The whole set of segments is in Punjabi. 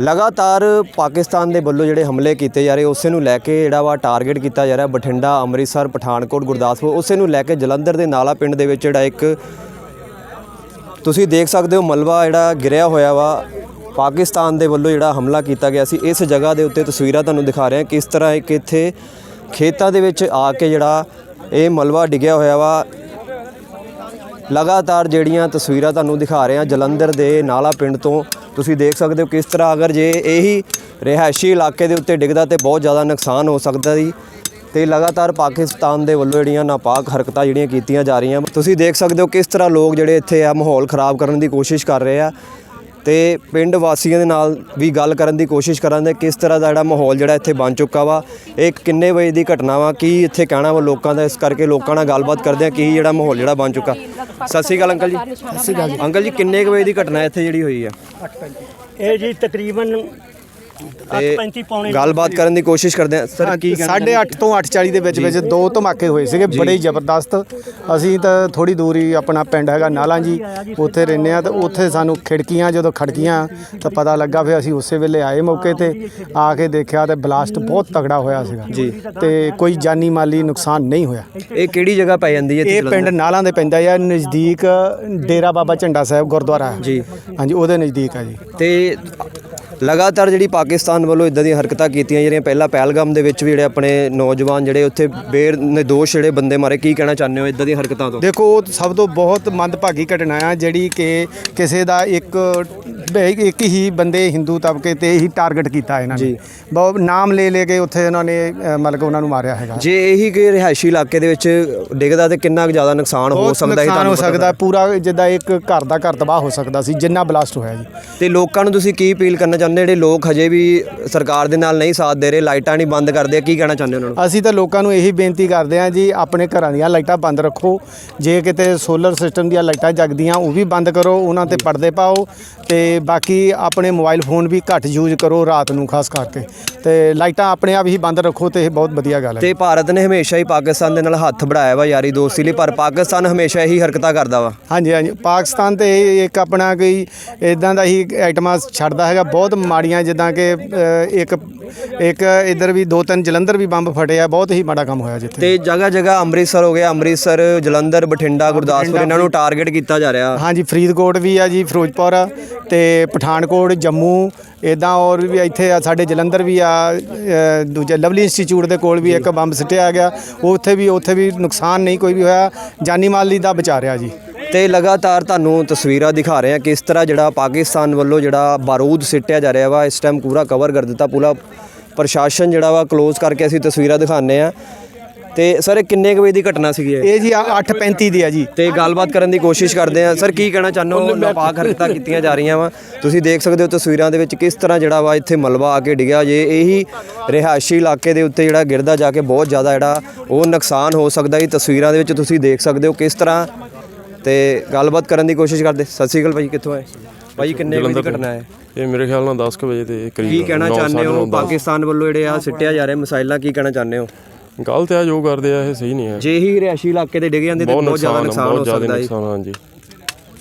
ਲਗਾਤਾਰ ਪਾਕਿਸਤਾਨ ਦੇ ਵੱਲੋਂ ਜਿਹੜੇ ਹਮਲੇ ਕੀਤੇ ਜਾ ਰਹੇ, ਉਸੇ ਨੂੰ ਲੈ ਕੇ ਜਿਹੜਾ ਵਾ ਟਾਰਗੇਟ ਕੀਤਾ ਜਾ ਰਿਹਾ, ਬਠਿੰਡਾ, ਅੰਮ੍ਰਿਤਸਰ, ਪਠਾਨਕੋਟ, ਗੁਰਦਾਸਪੁਰ, ਉਸੇ ਨੂੰ ਲੈ ਕੇ ਜਲੰਧਰ ਦੇ ਨਾਲਾ ਪਿੰਡ ਦੇ ਵਿੱਚ ਜਿਹੜਾ ਇੱਕ ਤੁਸੀਂ ਦੇਖ ਸਕਦੇ ਹੋ ਮਲਬਾ ਜਿਹੜਾ ਗਿਰਿਆ ਹੋਇਆ ਵਾ। ਪਾਕਿਸਤਾਨ ਦੇ ਵੱਲੋਂ ਜਿਹੜਾ ਹਮਲਾ ਕੀਤਾ ਗਿਆ ਸੀ। ਇਸ ਜਗ੍ਹਾ ਦੇ ਉੱਤੇ ਤਸਵੀਰਾਂ ਤੁਹਾਨੂੰ ਦਿਖਾ ਰਹੇ ਹਾਂ। ਕਿਸ ਤਰ੍ਹਾਂ ਇੱਕ ਇੱਥੇ ਖੇਤਾਂ ਦੇ ਵਿੱਚ ਆ ਕੇ ਜਿਹੜਾ ਇਹ ਮਲਵਾ ਡਿੱਗਿਆ ਹੋਇਆ ਵਾ। ਲਗਾਤਾਰ ਜਿਹੜੀਆਂ ਤਸਵੀਰਾਂ ਤੁਹਾਨੂੰ ਦਿਖਾ ਰਹੇ ਹਾਂ। ਜਲੰਧਰ ਦੇ ਨਾਲਾ ਪਿੰਡ ਤੋਂ ਤੁਸੀਂ ਦੇਖ ਸਕਦੇ ਹੋ ਕਿਸ ਤਰ੍ਹਾਂ ਅਗਰ ਜੇ ਇਹੀ ਰਿਹਾਇਸ਼ੀ ਇਲਾਕੇ ਦੇ ਉੱਤੇ ਡਿੱਗਦਾ ਤੇ ਬਹੁਤ ਜ਼ਿਆਦਾ ਨੁਕਸਾਨ ਹੋ ਸਕਦਾ ਸੀ ਤੇ ਲਗਾਤਾਰ ਪਾਕਿਸਤਾਨ ਦੇ ਵੱਲੋਂ ਜਿਹੜੀਆਂ ਨਾਪਾਕ ਹਰਕਤਾਂ ਜਿਹੜੀਆਂ ਕੀਤੀਆਂ ਜਾ ਰਹੀਆਂ, ਤੁਸੀਂ ਦੇਖ ਸਕਦੇ ਹੋ ਕਿਸ ਤਰ੍ਹਾਂ ਲੋਕ ਜਿਹੜੇ ਇੱਥੇ ਆ ਮਾਹੌਲ ਖਰਾਬ ਕਰਨ ਦੀ ਕੋਸ਼ਿਸ਼ ਕਰ ਰਹੇ ਆ। ਤੇ ਪਿੰਡ ਵਾਸੀਆਂ ਦੇ ਨਾਲ ਵੀ ਗੱਲ ਕਰਨ ਦੀ ਕੋਸ਼ਿਸ਼ ਕਰਾਂਗੇ ਕਿਸ ਤਰ੍ਹਾਂ ਦਾ ਜਿਹੜਾ ਮਾਹੌਲ ਜਿਹੜਾ ਇੱਥੇ ਬਣ ਚੁੱਕਾ ਵਾ ਇਹ ਕਿੰਨੇ ਵਜੇ ਦੀ ਘਟਨਾ ਵਾ ਕੀ ਇੱਥੇ ਕਹਿਣਾ ਵਾ ਲੋਕਾਂ ਦਾ ਇਸ ਕਰਕੇ ਲੋਕਾਂ ਨਾਲ ਗੱਲਬਾਤ ਕਰਦੇ ਆ ਕੀ ਜਿਹੜਾ ਮਾਹੌਲ ਜਿਹੜਾ ਬਣ ਚੁੱਕਾ। ਸਤਿ ਸ਼੍ਰੀ ਅਕਾਲ ਅੰਕਲ ਜੀ। ਸਤਿ ਸ਼੍ਰੀ ਅਕਾਲ ਅੰਕਲ ਜੀ ਕਿੰਨੇ ਵਜੇ ਦੀ ਘਟਨਾ ਇੱਥੇ ਜਿਹੜੀ ਹੋਈ ਆ? ਇਹ ਜੀ ਤਕਰੀਬਨ ਤੇ 8:35 ਪੌਣੇ ਗੱਲਬਾਤ ਕਰਨ ਦੀ ਕੋਸ਼ਿਸ਼ ਕਰਦੇ ਆ ਸਰ ਕੀ ਸਾਢੇ ਅੱਠ ਤੋਂ 8:40 ਦੇ ਵਿੱਚ ਵਿੱਚ ਦੋ ਧਮਾਕੇ ਹੋਏ ਸੀਗੇ ਬੜੇ ਹੀ ਜ਼ਬਰਦਸਤ। ਅਸੀਂ ਤਾਂ ਥੋੜੀ ਦੂਰੀ ਆਪਣਾ ਪਿੰਡ ਹੈਗਾ ਨਾਲਾਂ ਜੀ ਉੱਥੇ ਰਹਿੰਦੇ ਆ ਤੇ ਉੱਥੇ ਸਾਨੂੰ ਖਿੜਕੀਆਂ ਜਦੋਂ ਖੜਕੀਆਂ ਤਾਂ ਪਤਾ ਲੱਗਾ ਫਿਰ ਅਸੀਂ ਉਸੇ ਵੇਲੇ ਆਏ ਮੌਕੇ ਤੇ ਆ ਕੇ ਦੇਖਿਆ ਤੇ ਬਲਾਸਟ ਬਹੁਤ ਤਗੜਾ ਹੋਇਆ ਸੀਗਾ। ਜੀ। ਤੇ ਕੋਈ ਜਾਨੀ ਮਾਲੀ ਨੁਕਸਾਨ ਨਹੀਂ ਹੋਇਆ। ਇਹ ਕਿਹੜੀ ਜਗ੍ਹਾ ਪੈ ਜਾਂਦੀ ਹੈ ਇਹ ਪਿੰਡ ਨਾਲਾਂ ਦੇ ਪੈਂਦਾ ਆ ਨਜ਼ਦੀਕ ਡੇਰਾ ਬਾਬਾ ਝੰਡਾ ਸਾਹਿਬ ਗੁਰਦੁਆਰਾ ਹੈ। ਜੀ। ਹਾਂਜੀ ਉਹਦੇ ਨਜ਼ਦੀਕ ਆ ਜੀ। ਤੇ ਲਗਾਤਾਰ ਜਿਹੜੀ ਪਾਕਿਸਤਾਨ ਵੱਲੋਂ ਇਦਾਂ ਦੀਆਂ ਹਰਕਤਾਂ ਕੀਤੀਆਂ ਜਿਹੜੀਆਂ ਪਹਿਲਾਂ ਪਹਿਲਗਾਮ ਦੇ ਵਿੱਚ ਵੀ ਜਿਹੜੇ ਆਪਣੇ ਨੌਜਵਾਨ ਜਿਹੜੇ ਉੱਥੇ ਬੇਰ ਨਿਰਦੋਸ਼ ਜਿਹੜੇ ਬੰਦੇ ਮਾਰੇ ਕੀ ਕਹਿਣਾ ਚਾਹੁੰਦੇ ਹੋ ਇਦਾਂ ਦੀਆਂ ਹਰਕਤਾਂ ਤੋਂ? ਦੇਖੋ ਉਹ ਸਭ ਤੋਂ ਬਹੁਤ ਮੰਦਭਾਗੀ ਘਟਨਾ ਆ ਜਿਹੜੀ ਕਿ ਕਿਸੇ ਦਾ ਇੱਕ ਇੱਕ ਹੀ ਬੰਦੇ ਹਿੰਦੂ ਤਬਕੇ ਤੇ ਹੀ ਟਾਰਗੇਟ ਕੀਤਾ ਇਹਨਾਂ ਨੇ। ਬਹੁਤ ਨਾਮ ਲੈ ਲੈ ਕੇ ਉੱਥੇ ਇਹਨਾਂ ਨੇ ਮਤਲਬ ਉਹਨਾਂ ਨੂੰ ਮਾਰਿਆ ਹੈਗਾ। ਜੇ ਇਹੀ ਕਿ ਰਿਹਾਇਸ਼ੀ ਇਲਾਕੇ ਦੇ ਵਿੱਚ ਡਿੱਗਦਾ ਤੇ ਕਿੰਨਾ ਜ਼ਿਆਦਾ ਨੁਕਸਾਨ ਹੋ ਸਕਦਾ ਹੈ ਨੁਕਸਾਨ ਹੋ ਸਕਦਾ ਪੂਰਾ ਜਿੱਦਾਂ ਇੱਕ ਘਰ ਦਾ ਘਰ ਤਬਾਹ ਹੋ ਸਕਦਾ ਸੀ ਜਿੰਨਾ ਬਲਾਸਟ ਹੋਇਆ ਜੀ। ਤੇ ਲੋਕਾਂ ਨੂੰ ਤੁਸੀਂ ਕੀ ਅਪੀਲ ਕਰਨਾ ਚਾਹੁੰਦੇ ਜਿਹੜੇ ਲੋਕ ਹਜੇ ਵੀ ਸਰਕਾਰ ਦੇ ਨਾਲ ਨਹੀਂ ਸਾਥ ਦੇ ਰਹੇ, ਲਾਈਟਾਂ ਨਹੀਂ ਬੰਦ ਕਰਦੇ, ਕੀ ਕਹਿਣਾ ਚਾਹੁੰਦੇ ਉਹਨਾਂ ਨੂੰ? ਅਸੀਂ ਤਾਂ ਲੋਕਾਂ ਨੂੰ ਇਹੀ ਬੇਨਤੀ ਕਰਦੇ ਹਾਂ ਜੀ, ਆਪਣੇ ਘਰਾਂ ਦੀਆਂ ਲਾਈਟਾਂ ਬੰਦ ਰੱਖੋ। ਜੇ ਕਿਤੇ ਸੋਲਰ ਸਿਸਟਮ ਦੀਆਂ ਲਾਈਟਾਂ ਜਗਦੀਆਂ, ਉਹ ਵੀ ਬੰਦ ਕਰੋ, ਉਹਨਾਂ ਤੇ ਪਰਦੇ ਪਾਓ ਤੇ ਬਾਕੀ ਆਪਣੇ ਮੋਬਾਈਲ ਫੋਨ ਵੀ ਘੱਟ ਯੂਜ਼ ਕਰੋ ਰਾਤ ਨੂੰ, ਖਾਸ ਕਰਕੇ। ਤੇ ਲਾਈਟਾਂ ਆਪਣੇ ਆਪ ਹੀ ਬੰਦ ਰੱਖੋ ਤੇ ਇਹ ਬਹੁਤ ਵਧੀਆ ਗੱਲ ਹੈ। ਤੇ ਭਾਰਤ ਨੇ ਹਮੇਸ਼ਾ ਹੀ ਪਾਕਿਸਤਾਨ ਦੇ ਨਾਲ ਹੱਥ ਬੜਾਇਆ ਵਾ ਯਾਰੀ ਦੋਸਤੀ ਲਈ ਪਰ ਪਾਕਿਸਤਾਨ ਹਮੇਸ਼ਾ ਇਹੀ ਹਰਕਤਾਂ ਕਰਦਾ ਵਾ। ਹਾਂਜੀ ਹਾਂਜੀ। ਪਾਕਿਸਤਾਨ ਤੇ ਇਹ ਇੱਕ ਆਪਣਾ ਕੋਈ ਇਦਾਂ ਦਾ ਹੀ ਆਈਟਮਾਂ ਛੱਡਦਾ ਹੈਗਾ। ਬਹੁਤ ਮਾੜੀਆਂ ਜਿੱਦਾਂ ਕਿ ਅ, ਇੱਕ ਇੱਕ ਇਧਰ ਵੀ ਦੋ ਤਿੰਨ ਜਲੰਧਰ ਵੀ ਬੰਬ ਫਟੇ ਆ। ਬਹੁਤ ਹੀ ਮਾੜਾ ਕੰਮ ਹੋਇਆ ਜਿੱਥੇ। ਤੇ ਜਗ੍ਹਾ ਜਗ੍ਹਾ ਅੰਮ੍ਰਿਤਸਰ ਹੋ ਗਿਆ ਅੰਮ੍ਰਿਤਸਰ ਜਲੰਧਰ ਬਠਿੰਡਾ ਗੁਰਦਾਸਪੁਰ ਇਹਨਾਂ ਨੂੰ ਟਾਰਗੇਟ ਕੀਤਾ ਜਾ ਰਿਹਾ। ਹਾਂਜੀ ਫਰੀਦਕੋਟ ਵੀ ਆ ਜੀ ਫਿਰੋਜ਼ਪੁਰ ਤੇ ਪਠਾਨਕੋਟ ਜੰਮੂ ਇਦਾਂ ਔਰ ਵੀ ਇੱਥੇ ਆ ਸਾਡੇ ਜਲੰਧਰ ਵੀ ਆ ਅ, ਦੂਜਾ ਲਵਲੀ ਇੰਸਟੀਚਿਊਟ ਦੇ ਕੋਲ ਵੀ ਇੱਕ ਬੰਬ ਸਿੱਟਿਆ ਗਿਆ। ਉੱਥੇ ਵੀ ਉੱਥੇ ਵੀ ਨੁਕਸਾਨ ਨਹੀਂ ਕੋਈ ਵੀ ਹੋਇਆ। ਜਾਨੀ ਮਾਲੀ ਦਾ ਬਚਾ ਰਿਹਾ ਜੀ। ਤੇ ਲਗਾਤਾਰ ਤੁਹਾਨੂੰ ਤਸਵੀਰਾਂ ਦਿਖਾ ਰਹੇ ਹਾਂ ਕਿਸ ਤਰ੍ਹਾਂ ਜਿਹੜਾ ਪਾਕਿਸਤਾਨ ਵੱਲੋਂ ਜਿਹੜਾ ਬਾਰੂਦ ਸਿੱਟਿਆ ਜਾ ਰਿਹਾ ਵਾ ਇਸ ਟਾਈਮ ਪੂਰਾ ਕਵਰ ਕਰ ਦਿੱਤਾ। ਪੂਰਾ ਪ੍ਰਸ਼ਾਸਨ ਜਿਹੜਾ ਵਾ ক্লোਜ਼ ਕਰਕੇ ਅਸੀਂ ਤਸਵੀਰਾਂ ਦਿਖਾਉਂਦੇ ਆ ਤੇ ਸਰ ਇਹ ਕਿੰਨੇ ਕੁ ਵਜੇ ਦੀ ਘਟਨਾ ਸੀਗੀ ਇਹ? ਇਹ ਜੀ 8:35 ਦੀ ਆ ਜੀ। ਤੇ ਗੱਲਬਾਤ ਕਰਨ ਦੀ ਕੋਸ਼ਿਸ਼ ਕਰਦੇ ਆ ਸਰ ਕੀ ਕਹਿਣਾ ਚਾਹੁੰਦੇ ਹੋ? ਨਾਪਾਕ ਹਰਕਤਾਂ ਕੀਤੀਆਂ ਜਾ ਰਹੀਆਂ ਵਾ। ਤੁਸੀਂ ਦੇਖ ਸਕਦੇ ਹੋ ਤਸਵੀਰਾਂ ਦੇ ਵਿੱਚ ਕਿਸ ਤਰ੍ਹਾਂ ਜਿਹੜਾ ਵਾ ਇੱਥੇ ਮਲਬਾ ਆ ਕੇ ਡਿੱਗਿਆ। ਜੇ ਇਹੀ ਰਿਹਾਇਸ਼ੀ ਇਲਾਕੇ ਦੇ ਉੱਤੇ ਜਿਹੜਾ ਗਿਰਦਾ ਜਾ ਕੇ ਬਹੁਤ ਜ਼ਿਆਦਾ ਜਿਹੜਾ ਉਹ ਨੁਕਸਾਨ ਹੋ ਸਕਦਾ ਇਹ ਤਸਵੀਰਾਂ ਦੇ ਵਿੱਚ ਤੁਸੀਂ ਦੇਖ ਸਕਦੇ ਹੋ ਕਿਸ ਤਰ੍ਹਾਂ। ਤੇ ਗੱਲਬਾਤ ਕਰਨ ਦੀ ਕੋਸ਼ਿਸ਼ ਕਰਦੇ। ਸਤਿ ਸ਼੍ਰੀ ਅਕਾਲ ਭਾਈ ਕਿੱਥੋਂ ਆਏ? ਭਾਈ ਕਿੰਨੇ ਵਜੇ ਦੀ ਘਟਨਾ ਹੈ? ਇਹ ਮੇਰੇ ਖਿਆਲ ਨਾਲ 10 ਕੁ ਵਜੇ ਦੇ ਕਰੀਬ ਕੀ ਕਹਿਣਾ ਚਾਹੁੰਦੇ ਹੋ। ਪਾਕਿਸਤਾਨ ਵੱਲੋਂ ਜਿਹੜੇ ਆ ਸਿੱਟਿਆ ਜਾ ਰਿਹਾ। ਮਿਸਾਈਲਾਂ ਕੀ ਕਹਿਣਾ ਚਾਹੁੰਦੇ ਹੋ? ਗਲਤ ਹੈ ਜੋ ਕਰਦੇ ਆ ਇਹ ਸਹੀ ਨਹੀਂ ਹੈ। ਜੇ ਹੀ ਰਿਹਾਇਸ਼ੀ ਇਲਾਕੇ ਤੇ ਡਿੱਗ ਜਾਂਦੇ ਤਾਂ ਬਹੁਤ ਜ਼ਿਆਦਾ ਨੁਕਸਾਨ ਹੋ ਬਹੁਤ ਜ਼ਿਆਦਾ ਸਕਦਾ ਨੁਕਸਾਨ ਹਾਂਜੀ।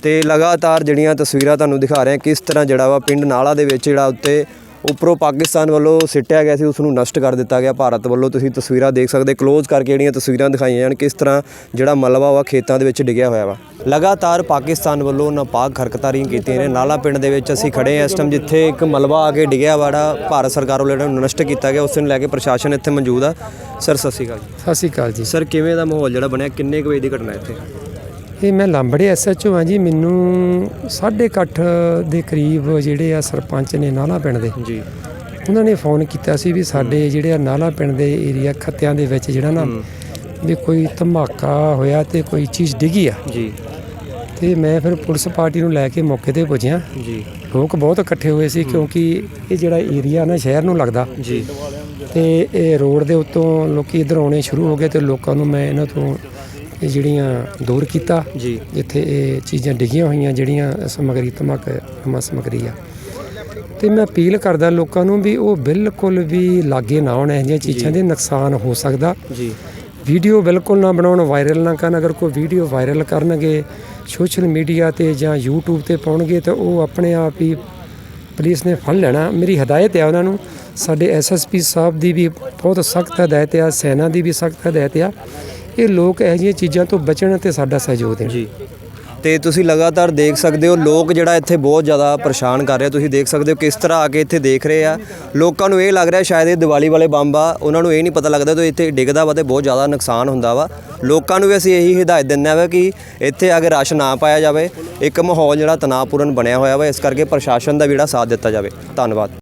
ਤੇ ਲਗਾਤਾਰ ਜਿਹੜੀਆਂ ਤਸਵੀਰਾਂ ਤੁਹਾਨੂੰ ਦਿਖਾ ਰਹੇ ਹਾਂ ਕਿਸ ਤਰ੍ਹਾਂ ਜਿਹੜਾ ਵਾ ਪਿੰਡ ਨਾਲਾ ਦੇ ਵਿੱਚ ਜਿਹੜਾ ਉੱਤੇ ਉੱਪਰੋਂ ਪਾਕਿਸਤਾਨ ਵੱਲੋਂ ਸਿੱਟਿਆ ਗਿਆ ਸੀ ਉਸ ਨੂੰ ਨਸ਼ਟ ਕਰ ਦਿੱਤਾ ਗਿਆ। ਭਾਰਤ ਵੱਲੋਂ ਤੁਸੀਂ ਤਸਵੀਰਾਂ ਦੇਖ ਸਕਦੇ ক্লোਜ਼ ਕਰਕੇ ਜਿਹੜੀਆਂ ਤਸਵੀਰਾਂ ਦਿਖਾਈਆਂ ਜਾਣ ਕਿਸ ਤਰ੍ਹਾਂ ਜਿਹੜਾ ਮਲਬਾ ਵਾ ਖੇਤਾਂ ਦੇ ਵਿੱਚ ਡਿੱਗਿਆ ਹੋਇਆ ਵਾ। ਲਗਾਤਾਰ ਪਾਕਿਸਤਾਨ ਵੱਲੋਂ ਨਾਪਾਕ ਹਰਕਤਾਂ ਰਹੀਆਂ ਕੀਤੀਆਂ ਨੇ। ਨਾਲਾ ਪਿੰਡ ਦੇ ਵਿੱਚ ਅਸੀਂ ਖੜੇ ਹਾਂ ਇਸ ਟਾਈਮ ਜਿੱਥੇ ਇੱਕ ਮਲਬਾ ਆ ਕੇ ਡਿੱਗਿਆ ਵਾੜਾ ਭਾਰਤ ਸਰਕਾਰ ਵੱਲੋਂ ਜਿਹੜਾ ਨਸ਼ਟ ਕੀਤਾ ਗਿਆ ਉਸ ਨੂੰ ਲੈ ਕੇ ਪ੍ਰਸ਼ਾਸਨ ਇੱਥੇ ਮੌਜੂਦ ਆ। ਸਰ ਸਤਿ ਸ਼੍ਰੀ ਅਕਾਲ ਜੀ। ਸਤਿ ਸ਼੍ਰੀ ਅਕਾਲ ਜੀ। ਸਰ ਕਿਵੇਂ ਦਾ ਮਾਹੌਲ ਜਿਹੜਾ ਬਣਿਆ? ਕਿੰਨੇ ਕੁ ਵਜੇ ਦੀ ਘਟਨਾ ਇੱਥੇ? ਇਹ ਮੈਂ ਲਾਂਬੜੇ ਐਸਐਚਓ ਹਾਂ ਜੀ ਮੈਨੂੰ 8:30 ਦੇ ਕਰੀਬ ਜਿਹੜੇ ਆ ਸਰਪੰਚ ਨੇ ਨਾਲਾ ਪਿੰਡ ਦੇ। ਜੀ। ਉਹਨਾਂ ਨੇ ਫੋਨ ਕੀਤਾ ਸੀ ਵੀ ਸਾਡੇ ਜਿਹੜੇ ਆ ਨਾਲਾ ਪਿੰਡ ਦੇ ਏਰੀਆ ਖੱਤਿਆਂ ਦੇ ਵਿੱਚ ਜਿਹੜਾ ਨਾ ਵੀ ਕੋਈ ਧਮਾਕਾ ਹੋਇਆ ਤੇ ਕੋਈ ਚੀਜ਼ ਡਿੱਗੀ ਆ। ਜੀ। ਤੇ ਮੈਂ ਫਿਰ ਪੁਲਿਸ ਪਾਰਟੀ ਨੂੰ ਲੈ ਕੇ ਮੌਕੇ ਤੇ ਪੁੱਜਿਆ। ਜੀ। ਲੋਕ ਬਹੁਤ ਇਕੱਠੇ ਹੋਏ ਸੀ ਕਿਉਂਕਿ ਇਹ ਜਿਹੜਾ ਏਰੀਆ ਨਾ ਸ਼ਹਿਰ ਨੂੰ ਲੱਗਦਾ। ਜੀ। ਤੇ ਇਹ ਰੋਡ ਦੇ ਉੱਤੋਂ ਲੋਕੀ ਇਧਰ ਆਉਣੇ ਸ਼ੁਰੂ ਹੋ ਗਏ ਤੇ ਲੋਕਾਂ ਨੂੰ ਮੈਂ ਇਹਨਾਂ ਤੋਂ ਇਹ ਜਿਹੜੀਆਂ ਦੂਰ ਕੀਤਾ ਜੀ। ਜਿੱਥੇ ਇਹ ਚੀਜ਼ਾਂ ਡਿੱਗੀਆਂ ਹੋਈਆਂ ਜਿਹੜੀਆਂ ਸਮਗਰੀ ਧਮਾਕ ਨਮਾ ਸਮਗਰੀ ਆ। ਤੇ ਮੈਂ ਅਪੀਲ ਕਰਦਾ ਲੋਕਾਂ ਨੂੰ ਵੀ ਉਹ ਬਿਲਕੁਲ ਵੀ ਲਾਗੇ ਨਾ ਆਉਣ ਇਹੋ ਜਿਹੀਆਂ ਚੀਜ਼ਾਂ ਦੇ ਨੁਕਸਾਨ ਹੋ ਸਕਦਾ। ਜੀ। ਵੀਡੀਓ ਬਿਲਕੁਲ ਨਾ ਬਣਾਉਣ ਵਾਇਰਲ ਨਾ ਕਰਨ। ਅਗਰ ਕੋਈ ਵੀਡੀਓ ਵਾਇਰਲ ਕਰਨਗੇ ਸੋਸ਼ਲ ਮੀਡੀਆ ਤੇ ਜਾਂ YouTube ਤੇ ਪਾਉਣਗੇ ਤਾਂ ਉਹ ਆਪਣੇ ਆਪ ਹੀ ਪੁਲਿਸ ਨੇ ਫੜ ਲੈਣਾ। ਮੇਰੀ ਹਦਾਇਤ ਹੈ ਉਹਨਾਂ ਨੂੰ ਸਾਡੇ ਐਸਐਸਪੀ ਸਾਹਿਬ ਦੀ ਵੀ ਬਹੁਤ ਸਖਤ ਹਦਾਇਤ ਆ ਸੈਨਾ ਦੀ ਵੀ ਸਖਤ ਹਦਾਇਤ ਆ। ਇਹ ਲੋਕ ਇਹੋ ਜਿਹੀਆਂ ਚੀਜ਼ਾਂ ਤੋਂ ਬਚਣ ਅਤੇ ਸਾਡਾ ਸਹਿਯੋਗ ਦੇਣ। ਜੀ। ਤੇ ਤੁਸੀਂ ਲਗਾਤਾਰ ਦੇਖ ਸਕਦੇ ਹੋ, ਲੋਕ ਜਿਹੜਾ ਇੱਥੇ ਬਹੁਤ ਜ਼ਿਆਦਾ ਪਰੇਸ਼ਾਨ ਕਰ ਰਿਹਾ। ਤੁਸੀਂ ਦੇਖ ਸਕਦੇ ਹੋ ਕਿਸ ਤਰ੍ਹਾਂ ਆ ਕੇ ਇੱਥੇ ਦੇਖ ਰਹੇ ਆ। ਲੋਕਾਂ ਨੂੰ ਇਹ ਲੱਗ ਰਿਹਾ ਸ਼ਾਇਦ ਇਹ ਦੀਵਾਲੀ ਵਾਲੇ ਬੰਬ ਆ, ਉਹਨਾਂ ਨੂੰ ਇਹ ਨਹੀਂ ਪਤਾ ਲੱਗਦਾ ਤੇ ਇੱਥੇ ਡਿੱਗਦਾ ਵਾ ਤੇ ਬਹੁਤ ਜ਼ਿਆਦਾ ਨੁਕਸਾਨ ਹੁੰਦਾ ਵਾ। ਲੋਕਾਂ ਨੂੰ ਵੀ ਅਸੀਂ ਇਹੀ ਹਦਾਇਤ ਦਿੰਦੇ ਆ ਕਿ ਇੱਥੇ ਅਗਰ ਰਸ਼ ਨਾ ਪਾਇਆ ਜਾਵੇ, ਇੱਕ ਮਾਹੌਲ ਜਿਹੜਾ ਤਣਾਅਪੂਰਨ ਬਣਿਆ ਹੋਇਆ ਵਾ, ਇਸ ਕਰਕੇ ਪ੍ਰਸ਼ਾਸਨ ਦਾ ਵੀ ਜਿਹੜਾ ਸਾਥ ਦਿੱਤਾ ਜਾਵੇ। ਧੰਨਵਾਦ।